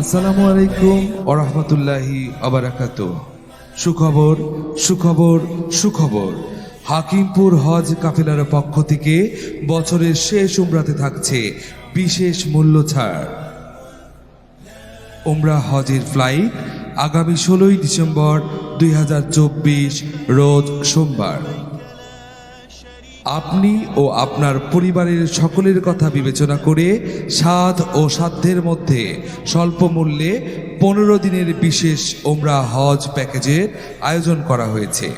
আসসালামু আলাইকুম ওরহমতুল্লাহি আবারাকাত সুখবর সুখবর সুখবর। হাকিমপুর হজ কাফেলার পক্ষ থেকে বছরের শেষ উমরাতে থাকছে বিশেষ মূল্য ছাড়। উমরা হজের ফ্লাইট আগামী ষোলোই ডিসেম্বর দুই হাজার চব্বিশ রোজ সোমবার। আপনি ও আপনার পরিবারের সকলের কথা বিবেচনা করে সাধ ও সাধ্যের মধ্যে স্বল্প মূল্যে পনেরো দিনের বিশেষ ওমরা হজ প্যাকেজের আয়োজন করা হয়েছে।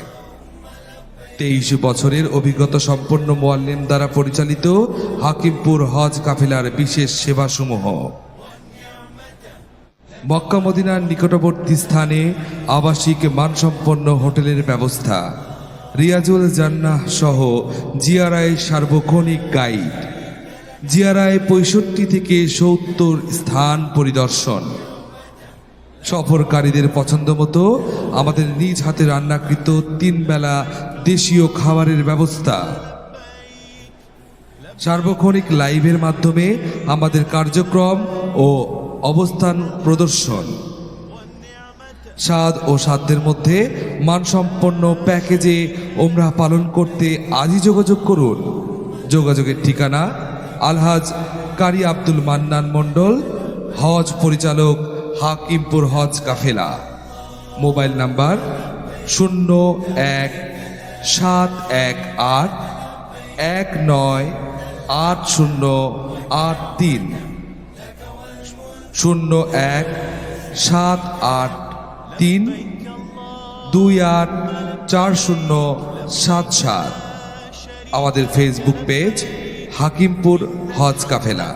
তেইশ বছরের অভিজ্ঞতা সম্পন্ন মোয়াল্লেম দ্বারা পরিচালিত হাকিমপুর হজ কাফেলার বিশেষ সেবাসমূহ। মক্কা মদিনার নিকটবর্তী স্থানে আবাসিক মানসম্পন্ন হোটেলের ব্যবস্থা। রিয়াজুল জান্নাহ সহ জিয়ারায় সার্বক্ষণিক গাইড জিয়ারায় পঁয়ষট্টি থেকে সত্তর স্থান পরিদর্শন। সফরকারীদের পছন্দ মতো আমাদের নিজ হাতে রান্নাকৃত তিন বেলা দেশীয় খাবারের ব্যবস্থা। সার্বক্ষণিক লাইভের মাধ্যমে আমাদের কার্যক্রম ও অবস্থান প্রদর্শন। স্বাদ ও সাধ্যের মধ্যে মানসম্পন্ন প্যাকেজে ওমরা পালন করতে আজই যোগাযোগ করুন। যোগাযোগের ঠিকানা আলহাজ কারি আব্দুল মান্নান মণ্ডল, হজ পরিচালক হাকিমপুর হজ কাফেলা। মোবাইল নাম্বার শূন্য এক সাত এক আট এক নয় আট শূন্য আট তিন। শূন্য এক সাত আট তিন দুই আট চার শূন্য সাত সাত। আমাদের ফেসবুক পেজ হাকিমপুর হজ কাফেলা।